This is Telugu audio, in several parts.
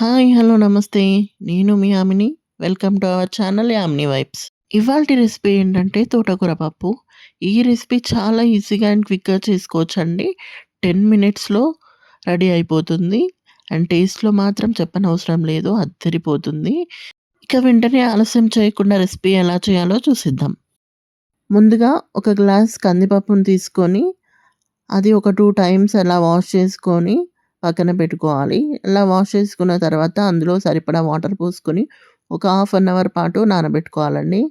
హాయ్! హలో! నమస్తే. నేను మీ ఆమిని welcome to our channel Yamini vibes. ఇవాల్టి రెసిపీ ఏంటంటే తోటకూర పప్పు. ఈ రెసిపీ చాలా ఈజీగా అండ్ క్విక్‌గా చేసుకోవచ్చండి. 10 మినిట్స్‌లో రెడీ అయిపోతుంది. అండ్ టేస్ట్‌లో మాత్రం చెప్పనవసరం లేదు. అద్దరిపోతుంది. ఇక వెంటనే ఆలస్యం చేయకుండా రెసిపీ ఎలా చేయాలో చూసిద్దాం ముందుగా ఒక గ్లాస్ కందిపప్పును తీసుకొని, అది ఒక టూ టైమ్స్ అలా వాష్ చేసుకొని పక్కన పెట్టుకోవాలి. ఇలా వాష్ చేసుకున్న తర్వాత అందులో సరిపడా వాటర్ పోసుకొని ఒక హాఫ్ అన్ అవర్ పాటు నానబెట్టుకోవాలండి.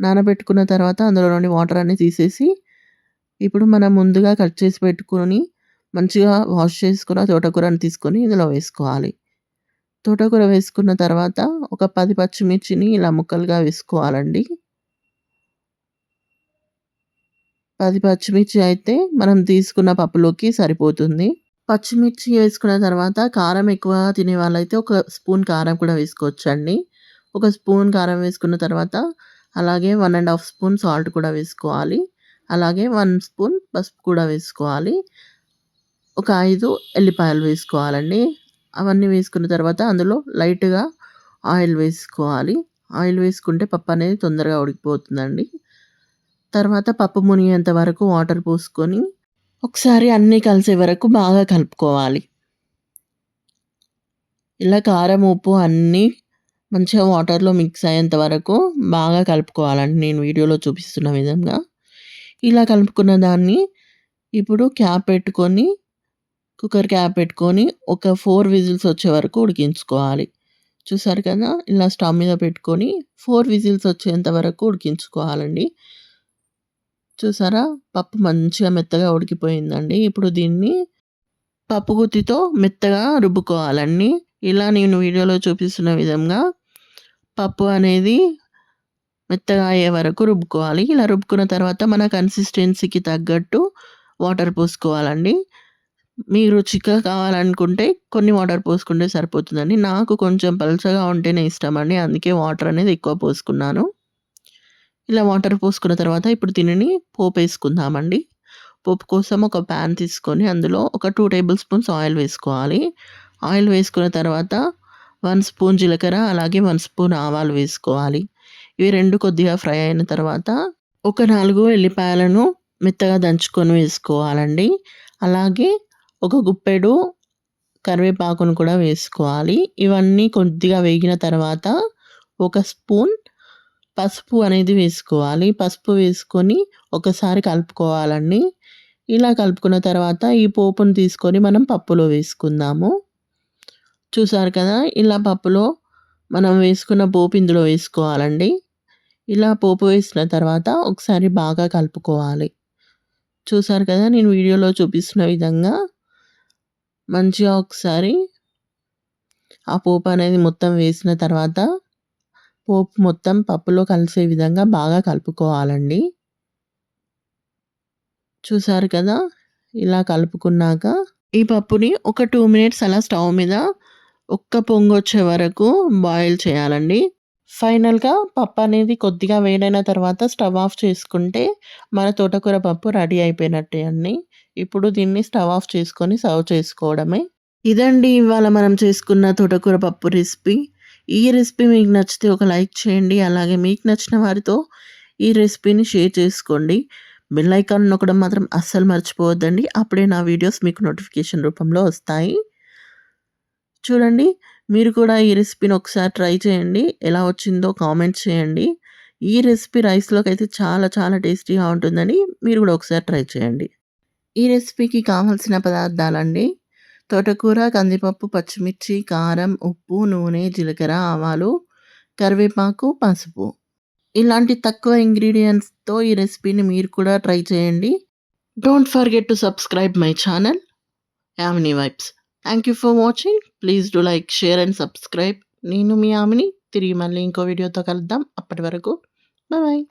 నానబెట్టుకున్న తర్వాత అందులో నుండి వాటర్ అన్నీ తీసేసి, ఇప్పుడు మనం ముందుగా కట్ చేసి పెట్టుకొని, మంచిగా వాష్ చేసుకున్న తోటకూరని తీసుకొని ఇందులో వేసుకోవాలి. తోటకూర వేసుకున్న తర్వాత ఒక పది పచ్చిమిర్చిని ఇలా ముక్కలుగా వేసుకోవాలండి. పది పచ్చిమిర్చి అయితే మనం తీసుకున్న పప్పులోకి సరిపోతుంది. పచ్చిమిర్చి వేసుకున్న తర్వాత కారం ఎక్కువ తినే వాళ్ళైతే ఒక స్పూన్ కారం కూడా వేసుకోవచ్చండి. ఒక స్పూన్ కారం వేసుకున్న తర్వాత అలాగే one and half spoon salt కూడా వేసుకోవాలి. అలాగే వన్ స్పూన్ పసుపు కూడా వేసుకోవాలి. ఒక ఐదు ఎల్లిపాయలు వేసుకోవాలండి. అవన్నీ వేసుకున్న తర్వాత అందులో లైట్‌గా ఆయిల్ వేసుకోవాలి. ఆయిల్ వేసుకుంటే పప్పు అనేది తొందరగా ఉడికిపోతుందండి. తర్వాత పప్పు మునిగేంత వరకు వాటర్ పోసుకొని, ఒకసారి అన్నీ కలిసే వరకు బాగా కలుపుకోవాలి. ఇలా కారం, ఉప్పు అన్నీ మంచిగా వాటర్‌లో మిక్స్ అయ్యేంత వరకు బాగా కలుపుకోవాలండి. నేను వీడియోలో చూపిస్తున్న విధంగా. ఇలా కలుపుకున్న దాన్ని ఇప్పుడు క్యాప్ పెట్టుకొని, కుక్కర్ క్యాప్ పెట్టుకొని ఒక ఫోర్ విజిల్స్ వచ్చే వరకు ఉడికించుకోవాలి. చూసారు కదా! ఇలా స్టవ్ మీద పెట్టుకొని ఫోర్ విజిల్స్ వచ్చేంత వరకు ఉడికించుకోవాలండి. చూసారా? పప్పు మంచిగా మెత్తగా ఉడికిపోయిందండి. ఇప్పుడు దీన్ని పప్పు గుత్తితో మెత్తగా రుబ్బుకోవాలండి. ఇలా నేను వీడియోలో చూపిస్తున్న విధంగా పప్పు అనేది మెత్తగా అయ్యే వరకు రుబ్బుకోవాలి. ఇలా రుబ్బుకున్న తర్వాత మన కన్సిస్టెన్సీకి తగ్గట్టు వాటర్ పోసుకోవాలండి. మీరు చిక్కగా కావాలనుకుంటే కొన్ని వాటర్ పోసుకుంటే సరిపోతుందండి. నాకు కొంచెం పలుచగా ఉంటేనే ఇష్టం అండి అందుకే వాటర్ అనేది ఎక్కువ పోసుకున్నాను. ఇలా వాటర్ పోసుకున్న తర్వాత ఇప్పుడు దీనిని పోపు వేసుకుందామండి పోపు కోసం ఒక ప్యాన్ తీసుకొని అందులో ఒక టూ టేబుల్ స్పూన్స్ ఆయిల్ వేసుకోవాలి. ఆయిల్ వేసుకున్న తర్వాత వన్ స్పూన్ జీలకర్ర అలాగే వన్ స్పూన్ ఆవాలు వేసుకోవాలి. ఇవి రెండు కొద్దిగా ఫ్రై అయిన తర్వాత ఒక నాలుగు ఎల్లిపాయలను మెత్తగా దంచుకొని వేసుకోవాలండి. అలాగే ఒక గుప్పెడు కరివేపాకును కూడా వేసుకోవాలి. ఇవన్నీ కొద్దిగా వేగిన తర్వాత ఒక స్పూన్ పసుపు అనేది వేసుకోవాలి. పసుపు వేసుకొని ఒకసారి కలుపుకోవాలండి. ఇలా కలుపుకున్న తర్వాత ఈ పోపును తీసుకొని మనం పప్పులో వేసుకుందాము. చూసారు కదా! ఇలా పప్పులో మనం వేసుకున్న పోపు ఇందులో వేసుకోవాలండి. ఇలా పోపు వేసిన తర్వాత ఒకసారి బాగా కలుపుకోవాలి. చూసారు కదా! నేను వీడియోలో చూపిస్తున్న విధంగా మంచిగా ఒకసారి ఆ పోపు అనేది మొత్తం వేసిన తర్వాత పోపు మొత్తం పప్పులో కలిసే విధంగా బాగా కలుపుకోవాలండి. చూసారు కదా! ఇలా కలుపుకున్నాక ఈ పప్పుని ఒక టూ మినిట్స్ అలా స్టవ్ మీద ఒక్క పొంగొచ్చే వరకు బాయిల్ చేయాలండి. ఫైనల్‌గా పప్పు అనేది కొద్దిగా వేడైన తర్వాత స్టవ్ ఆఫ్ చేసుకుంటే మన తోటకూర పప్పు రెడీ అయిపోయినట్టే అండి. ఇప్పుడు దీన్ని స్టవ్ ఆఫ్ చేసుకొని సర్వ్ చేసుకోవడమే. ఇదండి ఇవాళ మనం చేసుకున్న తోటకూర పప్పు రెసిపీ. ఈ రెసిపీ మీకు నచ్చితే ఒక లైక్ చేయండి. అలాగే మీకు నచ్చిన వారితో ఈ రెసిపీని షేర్ చేసుకోండి. బెల్ ఐకాన్ నొక్కడం మాత్రం అస్సలు మర్చిపోవద్దండి. అప్పుడే నా వీడియోస్ మీకు నోటిఫికేషన్ రూపంలో వస్తాయి. చూడండి మీరు కూడా ఈ రెసిపీని ఒకసారి ట్రై చేయండి. ఎలా వచ్చిందో కామెంట్ చేయండి. ఈ రెసిపీ రైస్‌లోకి అయితే చాలా చాలా టేస్టీగా ఉంటుందండి. మీరు కూడా ఒకసారి ట్రై చేయండి. ఈ రెసిపీకి కావాల్సిన పదార్థాలండి. తోటకూర, కందిపప్పు, పచ్చిమిర్చి, కారం, ఉప్పు, నూనె, జీలకర్ర, ఆవాలు, కరివేపాకు, పసుపు. ఇలాంటి తక్కువ ఇంగ్రీడియంట్స్తో ఈ రెసిపీని మీరు కూడా ట్రై చేయండి. Don't forget to subscribe my channel Yamini vibes. Thank you for watching. Please do like, share and subscribe. నేను మీ ఆమెని తిరిగి మళ్ళీ ఇంకో వీడియోతో కలుద్దాం. అప్పటి వరకు బాయ్.